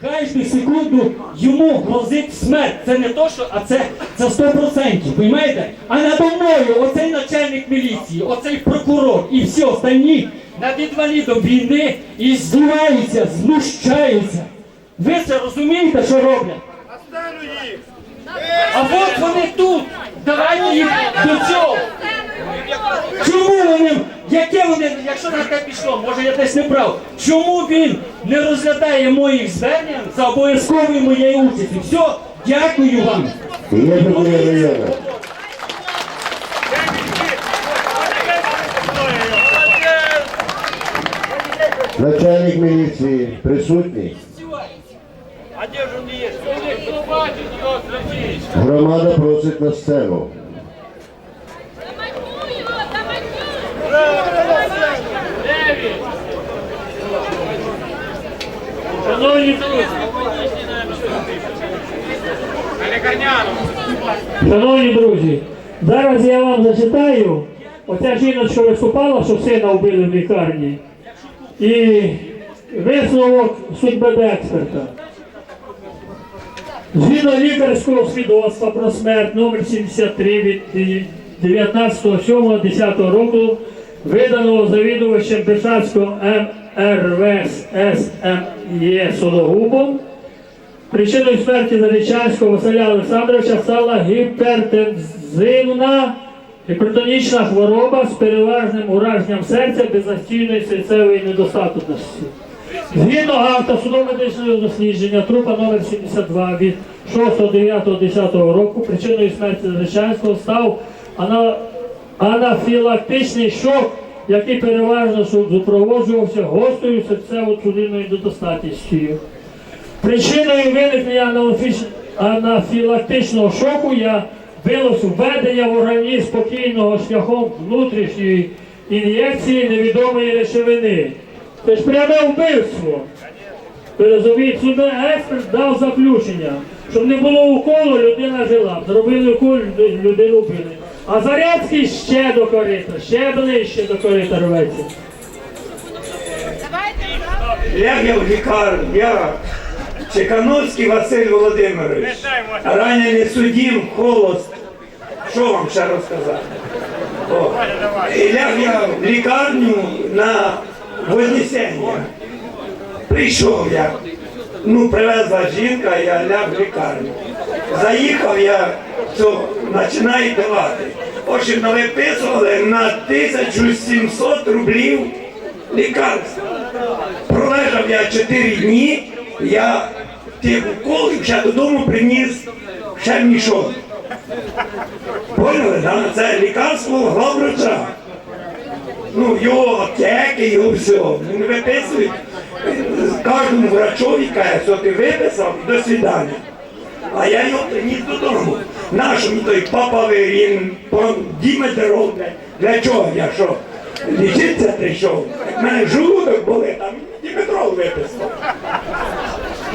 Кожну секунду йому грозить смерть. Це не то, що, а це, це 100%, розумієте? А надо мною оцей начальник міліції, оцей прокурор і всі останні над інвалідом війни і здіваються, знущаються. Ви це розумієте, що роблять? А от вони тут. Давайте їх до цього. Чому вони, яке вони, якщо на те пішло, може я десь не прав, чому він не розглядає моїх звернень за обов'язковою моєю участю? Все, дякую вам. Є такое району. Начальник міліції присутній. А де ж він є? Ви не бачите його, Сергій. Громада просить на сцену. Шановні друзі, зараз я вам зачитаю. Оця жіночка виступала, що сина вбили в лікарні. І висновок судмедексперта. Згідно лікарського свідоцтва про смерть номер 73 від 19.07.10 року, виданого завідувачем Бешацького МРВС СМЄ Сологубом, причиною смерті Зарічанського Василя Олександровича стала гіпертензивна гіпертонічна хвороба з переважним ураженням серця безнастійної серцевої недостатності. Згідно акта судово-медичного дослідження трупа номер 72 від 6.9.10 року причиною смерті Зарічанського став анафілактичний шок, який переважно супроводжувався гострою серцево-судинною недостатністю. Причиною виникнення анафілактичного шоку я вилось введення в організм спокійного шляхом внутрішньої ін'єкції невідомої речовини. Це ж пряме вбивство. Ви розумієте, судовий експерт дав заключення, щоб не було уколу, людина жила. Зробили укол, людину вбили. А Зарядський ще до корита, ще ближче до корита рветься. Ляг я в лікарню, я Чекановський Василь Володимирович, ранений суддів, холост. Що вам ще розказати? О. І ляг я в лікарню на Вознесення. Прийшов я. Ну, привезла жінка, я ляг в лікарню. Заїхав я, то починаю давати. Ось навиписували на 1700 рублів лікарства. Пролежав я 4 дні, я тих уколів ще додому приніс ще мішок. Поняли, да? Це лікарство главврача. Ну, його аптеки, його все. Він виписують. Кожному врачові каже, що ти виписав, до свидання. А я його приніс додому. Нащо мені той папавий, він по діметр роблять. Для чого я що? Лічиться прийшов. В мене желудок болить, а мені виписав.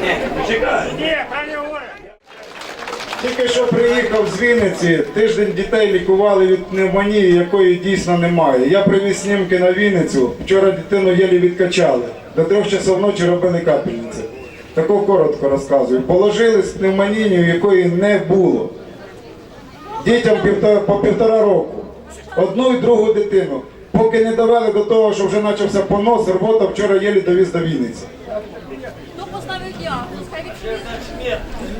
Ні, чекай. Ні, не говорить. Тільки що приїхав з Вінниці, тиждень дітей лікували від пневмонії, якої дійсно немає. Я привіз снімки на Вінницю. Вчора дитину єлі відкачали. До трьох часов ночі робили капельниці. Тако коротко розказую. Положили з пневмонією, якої не було. Дітям по півтора року. Одну і другу дитину. Поки не довели до того, що вже почався понос, робота вчора єлі довіз до Вінниці. Хто поставив діагноз?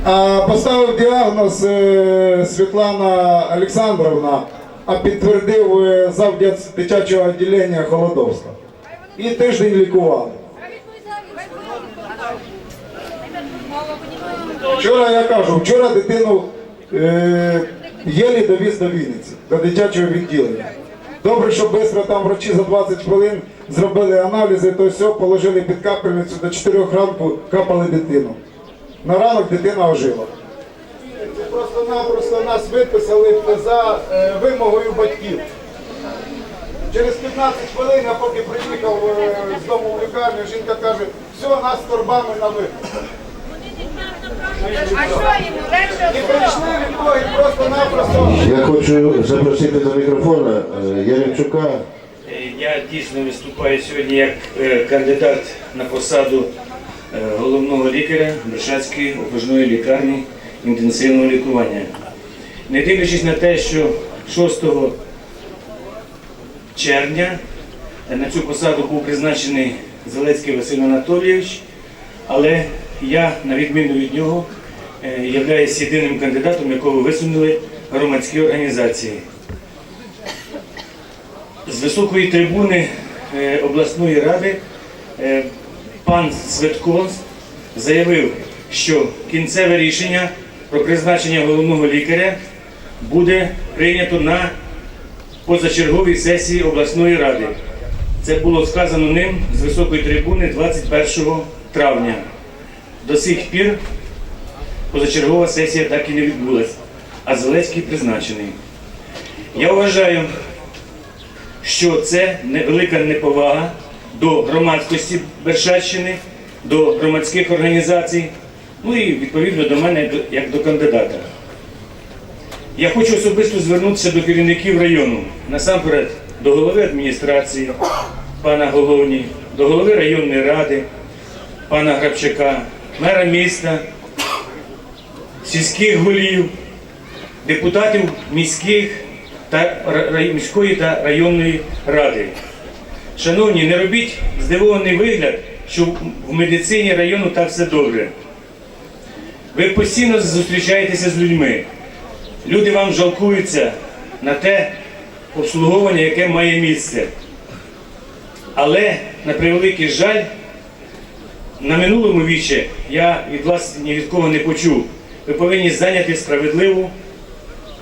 А поставив діагноз е, Світлана Олександровна, а підтвердив е, зав дитячого відділення Холодовська. І тиждень лікували. Вчора я кажу, вчора дитину е, єлі довіз до Вінниці, до дитячого відділення. Добре, що швидко там врачі за 20 хвилин зробили аналізи, то все, положили під капельницю до 4 ранку, капали дитину. На ранок дитина ожила. Просто-напросто нас виписали за е, вимогою батьків. Через 15 хвилин, я поки приїхав е, з дому в лікарню, жінка каже, все, нас торбами на випуск. А що йому? Легше І прийшли від того і просто-напросто. Я хочу запросити до мікрофона е, Яремчука. Е, Я дійсно виступаю сьогодні як е, кандидат на посаду головного лікаря Бершацької окружної лікарні інтенсивного лікування. Не дивлячись на те, що 6 червня на цю посаду був призначений Зеленський Василь Анатолійович, але я, на відміну від нього, е, являюсь єдиним кандидатом, якого висунули громадські організації. З високої трибуни е, обласної ради е, пан Светко заявив, що кінцеве рішення про призначення головного лікаря буде прийнято на позачерговій сесії обласної ради. Це було сказано ним з високої трибуни 21 травня. До сих пір позачергова сесія так і не відбулася, а Зеленський призначений. Я вважаю, що це невелика неповага до громадськості Бершаччини, до громадських організацій, ну і відповідно до мене як до- кандидата. Я хочу особисто звернутися до керівників району, насамперед до голови адміністрації, пана Головні, до голови районної ради, пана Грабчака, мера міста, сільських голів, депутатів міських та міської та районної ради. Шановні, не робіть здивований вигляд, що в медицині району так все добре. Ви постійно зустрічаєтеся з людьми. Люди вам жалкуються на те обслуговування, яке має місце. Але, на превеликий жаль, на минулому вічі я від вас ні від кого не почув. Ви повинні зайняти справедливу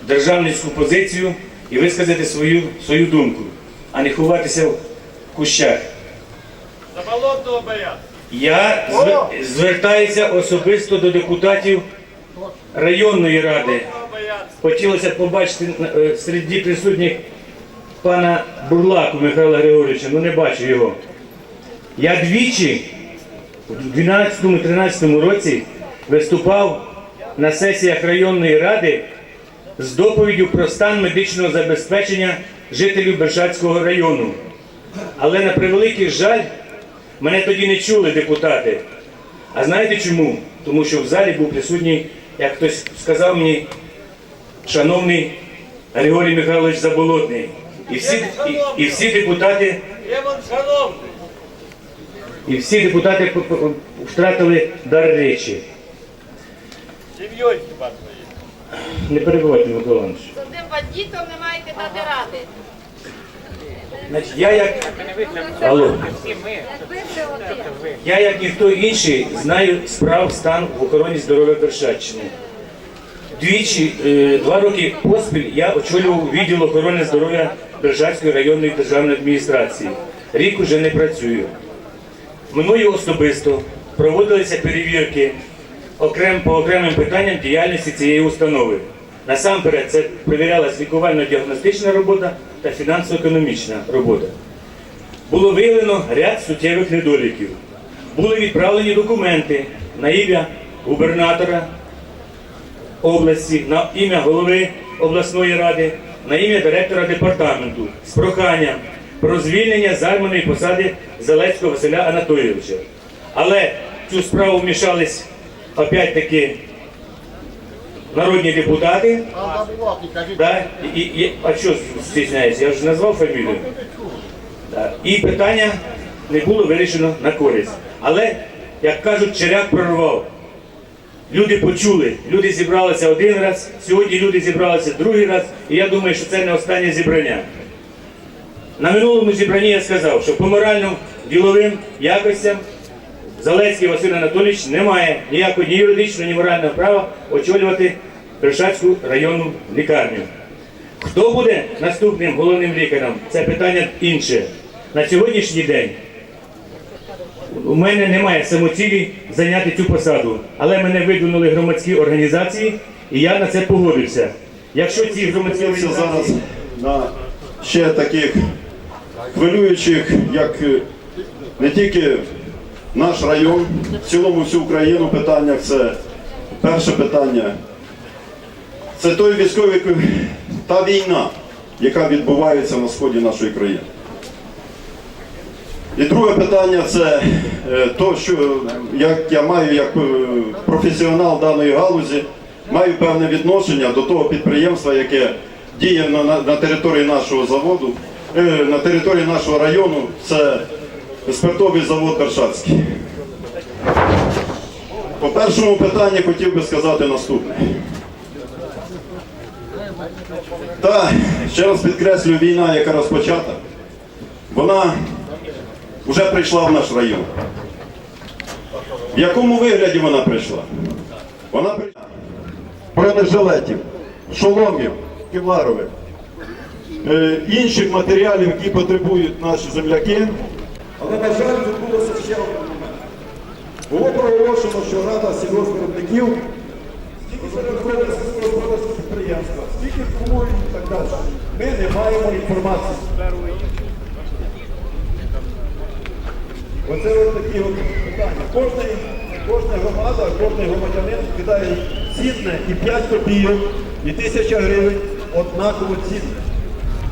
державницьку позицію і висказати свою, свою думку, а не ховатися в кущах. Заболотного бояться. Я звер- звертаюся особисто до депутатів районної ради. Хотілося б побачити е, серед присутніх пана Бурлаку Михайла Григоровича, але не бачу його. Я двічі у 12-13 році виступав на сесіях районної ради з доповіддю про стан медичного забезпечення жителів Бершацького району. Але на превеликий жаль, мене тоді не чули депутати. А знаєте чому? Тому що в залі був присутній, як хтось сказав мені, шановний Григорій Михайлович Заболотний. І всі, і, і всі депутати, Є вон шановний. І всі депутати втратили дар речі. Не перебувайте, Микола Іванович. З одним бандитом не маєте дати ради. Значить, я як Алло. Я, як ніхто інший, знаю справ стан в охороні здоров'я Бершатщини. Двічі, е, два роки поспіль я очолював відділ охорони здоров'я Бершатської районної державної адміністрації. Рік уже не працюю. Мною особисто проводилися перевірки окрем, по окремим питанням діяльності цієї установи. Насамперед, це перевірялась лікувально-діагностична робота та фінансово-економічна робота. Було виявлено ряд суттєвих недоліків. Були відправлені документи на ім'я губернатора області, на ім'я голови обласної ради, на ім'я директора департаменту з проханням про звільнення займаної посади Залецького Василя Анатолійовича. Але в цю справу вмішались опять-таки народні депутати. Да? І, і, а що стісняється? Я вже назвав фамілію. Да. І питання не було вирішено на користь. Але, як кажуть, черяк прорвав. Люди почули, люди зібралися один раз, сьогодні люди зібралися другий раз, і я думаю, що це не останнє зібрання. На минулому зібранні я сказав, що по моральним діловим якостям Залецький Василь Анатолійович не має ніякого ні юридичного, ні морального права очолювати Бершацьку районну лікарню. Хто буде наступним головним лікарем? Це питання інше. На сьогоднішній день у мене немає самоцілі зайняти цю посаду, але мене видвинули громадські організації, і я на це погодився. Якщо ці громадські організації зараз на ще таких хвилюючих, як е, не тільки наш район, в цілому всю Україну питання це перше питання. Це той військовий та війна, яка відбувається на сході нашої країни. І друге питання це е, то, що як я маю як е, професіонал даної галузі, маю певне відношення до того підприємства, яке діє на, на, території нашого заводу, на території нашого району. Це спиртовий завод Бершацький. По першому питанню хотів би сказати наступне. Та ще раз підкреслюю, війна, яка розпочата, вона вже прийшла в наш район. В якому вигляді вона прийшла? Вона прийшла бронежилетів, шоломів, кевларових, е, інших матеріалів, які потребують наші земляки. Але, на жаль, відбулося ще один момент. Було проголошено, що Рада сільгоспвиробників сільськогосподарські підприємства, скільки купують і так далі. Ми не маємо інформації. Оце от такі от питання. Кожна, кожна громада, кожен громадянин кидає цінне і 5 копійок, і тисяча гривень однаково цінне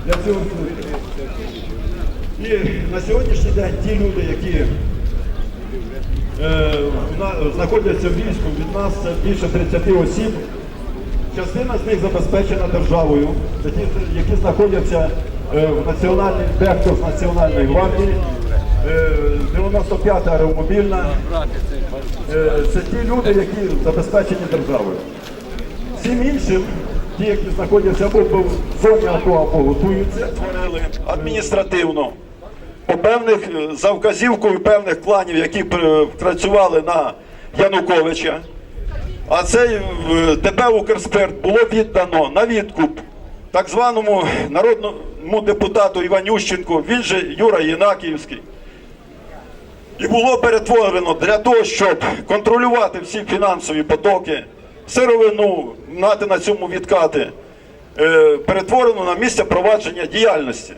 для цього служби. І на сьогоднішній день ті люди, які е, знаходяться в війську, від нас це більше 30 осіб. Частина з них забезпечена державою, це ті, які знаходяться е, в національній, дехто з Національної гвардії, е, 95-та аеромобільна. Е, Це ті люди, які забезпечені державою. Всім іншим, ті, які знаходяться або зоні АТО, або готуються, створили адміністративно по певних е, за вказівкою певних кланів, які працювали на Януковича. А цей е, ДП Укрспирт було віддано на відкуп так званому народному депутату Іванющенку, він же Юра Єнакіївський. І було перетворено для того, щоб контролювати всі фінансові потоки, сировину, мати на цьому відкати, перетворено на місце провадження діяльності.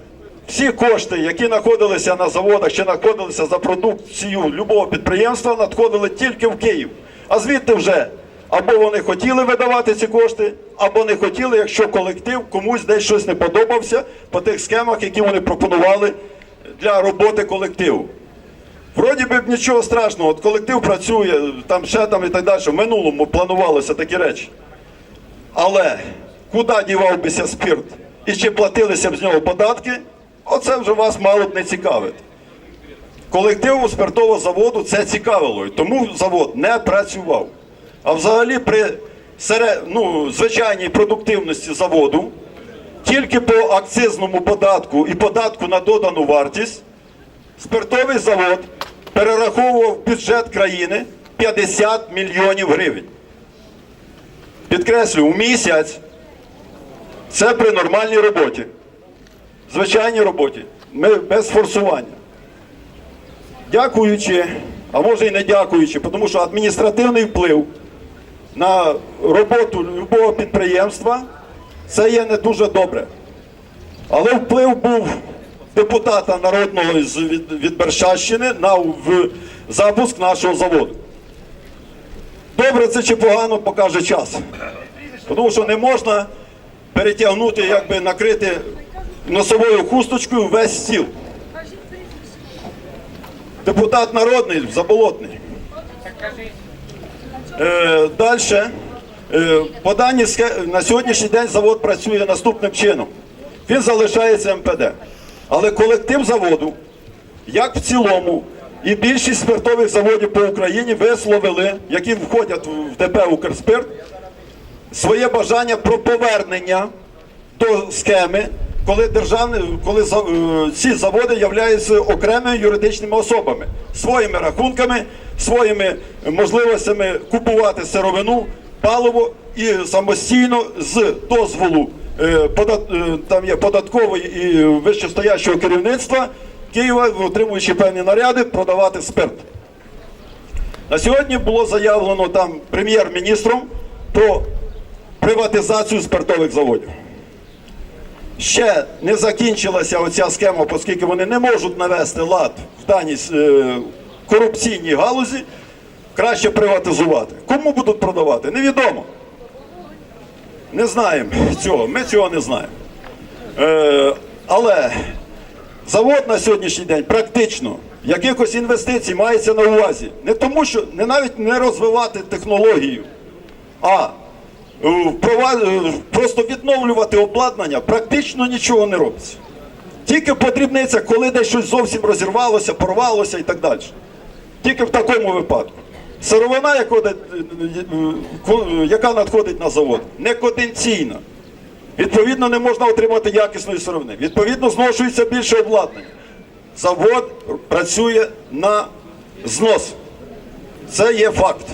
Всі кошти, які знаходилися на заводах чи знаходилися за продукцію любого підприємства, надходили тільки в Київ. А звідти вже або вони хотіли видавати ці кошти, або не хотіли, якщо колектив комусь десь щось не подобався по тих схемах, які вони пропонували для роботи колективу. Вроді би нічого страшного, от колектив працює, там ще там і так далі. В минулому планувалося такі речі. Але куди дівав бися спирт і чи платилися б з нього податки, оце вже вас мало б не цікавить. Колективу спиртового заводу це цікавило, і тому завод не працював. А взагалі при сере- ну, звичайній продуктивності заводу, тільки по акцизному податку і податку на додану вартість, спиртовий завод перераховував бюджет країни 50 мільйонів гривень. Підкреслю, у місяць це при нормальній роботі. Звичайній роботі. Ми без форсування. Дякуючи, а може і не дякуючи, тому що адміністративний вплив на роботу любого підприємства це є не дуже добре. Але вплив був депутата народного від, Бершащини на в запуск нашого заводу. Добре це чи погано покаже час. Тому що не можна перетягнути, якби накрити носовою хусточкою весь стіл. Депутат народний, заболотний. Е, Далі. Е, по дані схе- на сьогоднішній день завод працює наступним чином. Він залишається МПД. Але колектив заводу, як в цілому, і більшість спиртових заводів по Україні висловили, які входять в ДП Укрспирт, своє бажання про повернення до схеми, коли державні, коли е, ці заводи являються окремими юридичними особами, своїми рахунками, своїми можливостями купувати сировину, паливо і самостійно з дозволу е, е, там є податкової і вищестоящого керівництва Києва, отримуючи певні наряди, продавати спирт. На сьогодні було заявлено там прем'єр-міністром про приватизацію спиртових заводів. Ще не закінчилася оця схема, оскільки вони не можуть навести лад в даній е, корупційній галузі, краще приватизувати. Кому будуть продавати? Невідомо. Не знаємо цього, ми цього не знаємо. Е, але Завод на сьогоднішній день практично якихось інвестицій мається на увазі. Не тому, що не навіть не розвивати технологію, а просто відновлювати обладнання, практично нічого не робиться. Тільки подрібниця, коли десь щось зовсім розірвалося, порвалося і так далі. Тільки в такому випадку. Сировина, яка, надходить на завод, не котенційна. Відповідно, не можна отримати якісної сировини. Відповідно, зношується більше обладнання. Завод працює на знос. Це є факт.